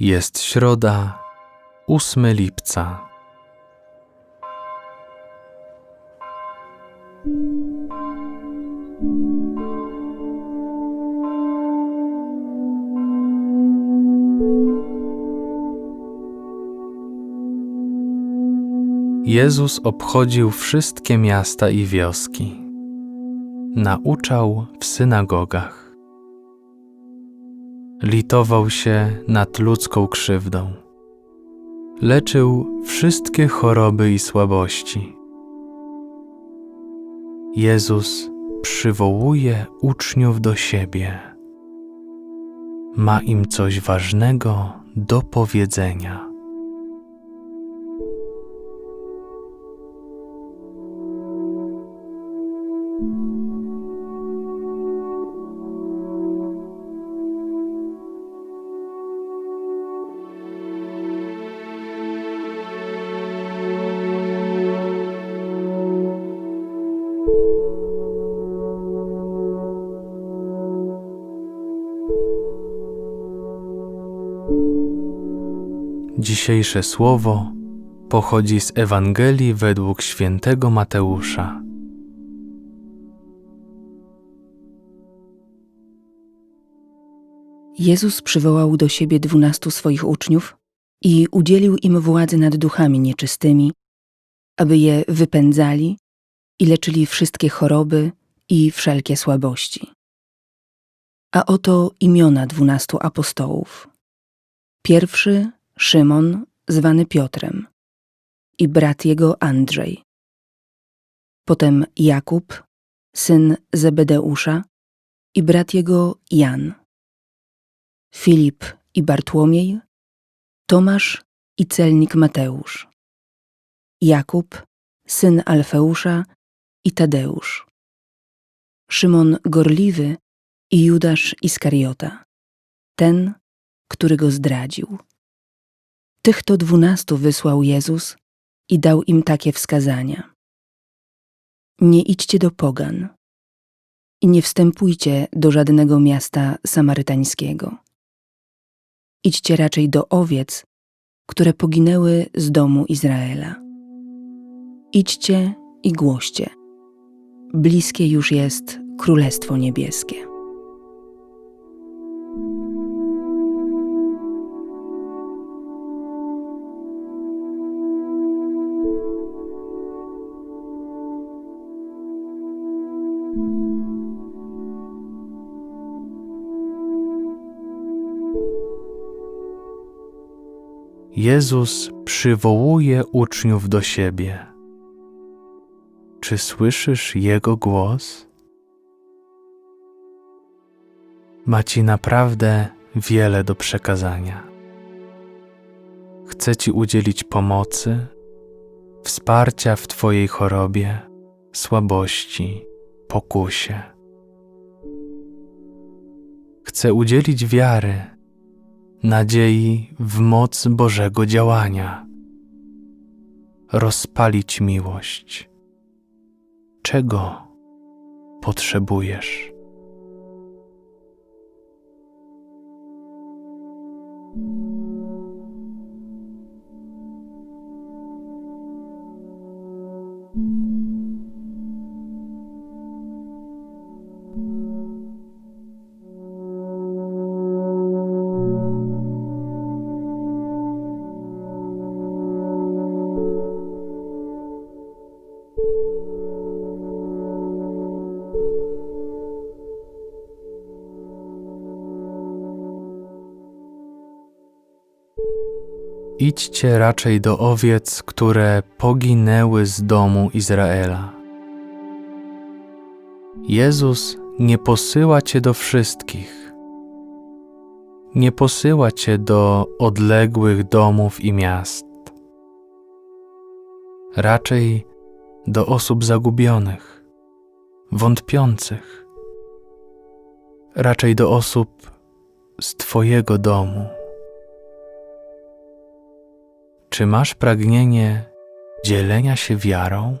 Jest środa, 8 lipca. Jezus obchodził wszystkie miasta i wioski. Nauczał w synagogach. Litował się nad ludzką krzywdą. Leczył wszystkie choroby i słabości. Jezus przywołuje uczniów do siebie. Ma im coś ważnego do powiedzenia. Dzisiejsze słowo pochodzi z Ewangelii według świętego Mateusza. Jezus przywołał do siebie dwunastu swoich uczniów i udzielił im władzy nad duchami nieczystymi, aby je wypędzali i leczyli wszystkie choroby i wszelkie słabości. A oto imiona dwunastu apostołów. Pierwszy Szymon, zwany Piotrem, i brat jego Andrzej. Potem Jakub, syn Zebedeusza, i brat jego Jan. Filip i Bartłomiej, Tomasz i celnik Mateusz, Jakub, syn Alfeusza i Tadeusz, Szymon Gorliwy i Judasz Iskariota, ten, który go zdradził. Tych to dwunastu wysłał Jezus i dał im takie wskazania. Nie idźcie do pogan i nie wstępujcie do żadnego miasta samarytańskiego. Idźcie raczej do owiec, które poginęły z domu Izraela. Idźcie i głoście. Bliskie już jest Królestwo Niebieskie. Jezus przywołuje uczniów do siebie. Czy słyszysz Jego głos? Ma Ci naprawdę wiele do przekazania. Chce Ci udzielić pomocy, wsparcia w Twojej chorobie, słabości, pokusie. Chce udzielić wiary nadziei w moc Bożego działania, rozpalić miłość. Czego potrzebujesz? Idźcie raczej do owiec, które poginęły z domu Izraela. Jezus nie posyła Cię do wszystkich. Nie posyła Cię do odległych domów i miast. Raczej do osób zagubionych, wątpiących. Raczej do osób z Twojego domu. Czy masz pragnienie dzielenia się wiarą?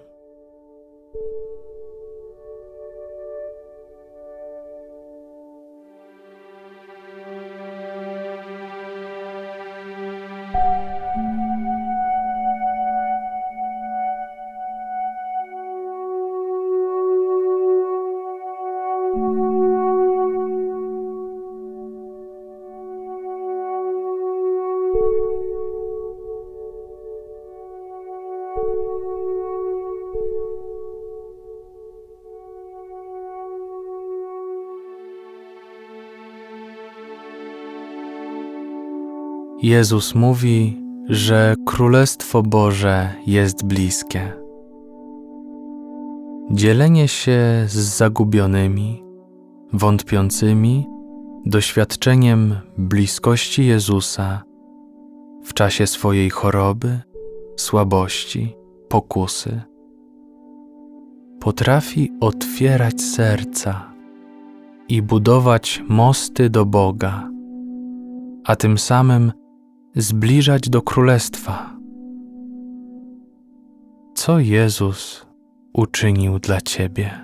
Jezus mówi, że Królestwo Boże jest bliskie. Dzielenie się z zagubionymi, wątpiącymi, doświadczeniem bliskości Jezusa w czasie swojej choroby, słabości, pokusy, potrafi otwierać serca i budować mosty do Boga, a tym samym zbliżać do Królestwa. Co Jezus uczynił dla Ciebie?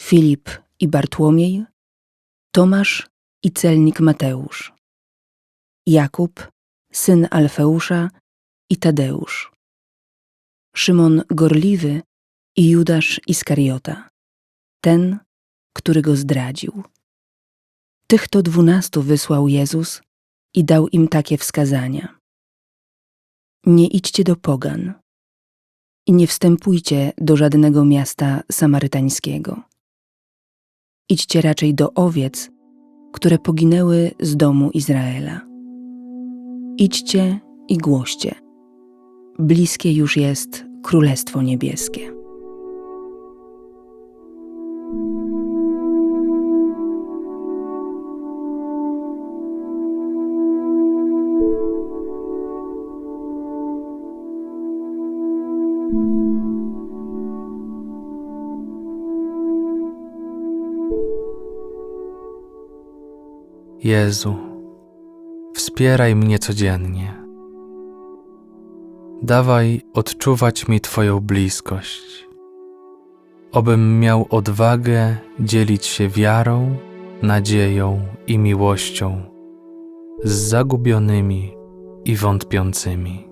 Filip i Bartłomiej, Tomasz i celnik Mateusz, Jakub, syn Alfeusza i Tadeusz, Szymon Gorliwy i Judasz Iskariota, ten, który go zdradził. Tych to dwunastu wysłał Jezus i dał im takie wskazania. Nie idźcie do pogan i nie wstępujcie do żadnego miasta samarytańskiego idźcie raczej do owiec, które poginęły z domu Izraela. Idźcie i głoście. Bliskie już jest Królestwo Niebieskie. Jezu, wspieraj mnie codziennie. Dawaj odczuwać mi Twoją bliskość, obym miał odwagę dzielić się wiarą, nadzieją i miłością z zagubionymi i wątpiącymi.